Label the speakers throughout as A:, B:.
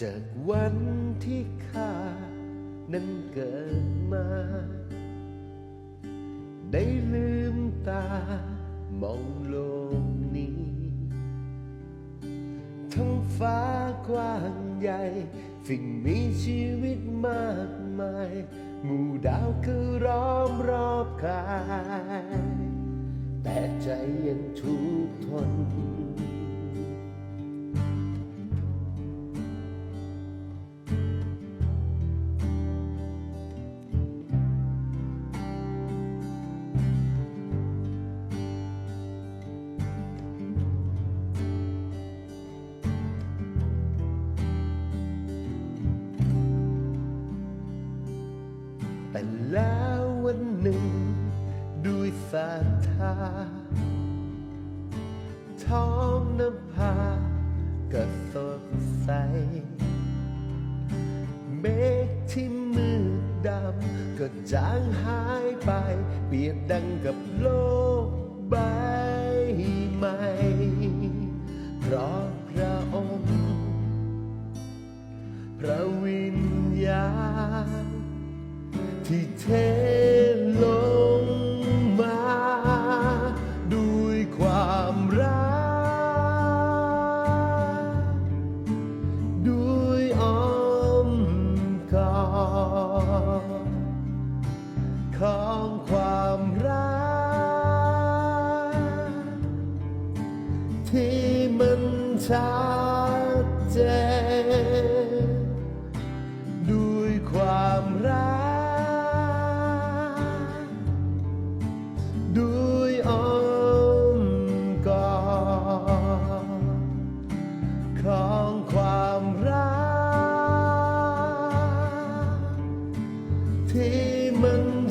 A: จากวันที่ข้านั้นเกิดมา ได้ลืมตามองโลกนี้ ทั้งฟ้ากว้างใหญ่สิ่งมีชีวิตมากมาย หมู่ดาวคือร้อมรอบกาย แต่ใจยังทุกข์ทน แล้ววันหนึ่ง ด้วยศรัทธาท้องนภาก็สดใส เมฆที่มืดดำก็จางหายไป เปรียบดังกับโลกใบใหม่เพราะ ที่เทลงมา ด้วยความรัก ด้วยอ้อมกอดของความรัก ที่มันชัดเจน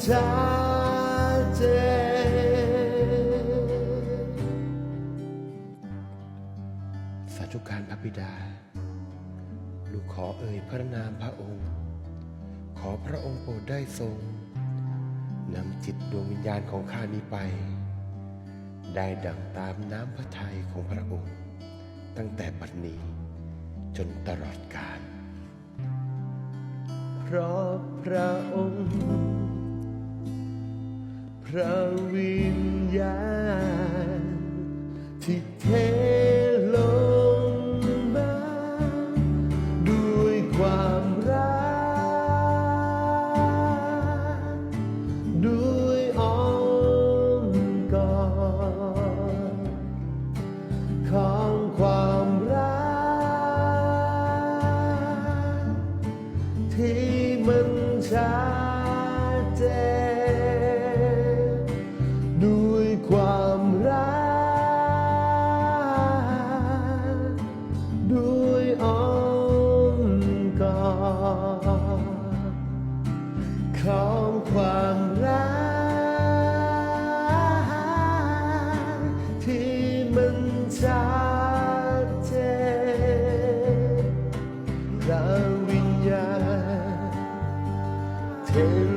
A: ชัดเจนสาธุการพระบิดา ลูกขอเอ่ยพระนามพระองค์ ขอพระองค์โปรดได้ทรงนำจิตดวงวิญญาณของข้านี้ไป ได้ดังตามน้ำพระทัยของพระองค์ ตั้งแต่บัดนี้จนตลอดกาลเพราะพระองค์ พระวิญญาณที่เท นพระวิญญาณเท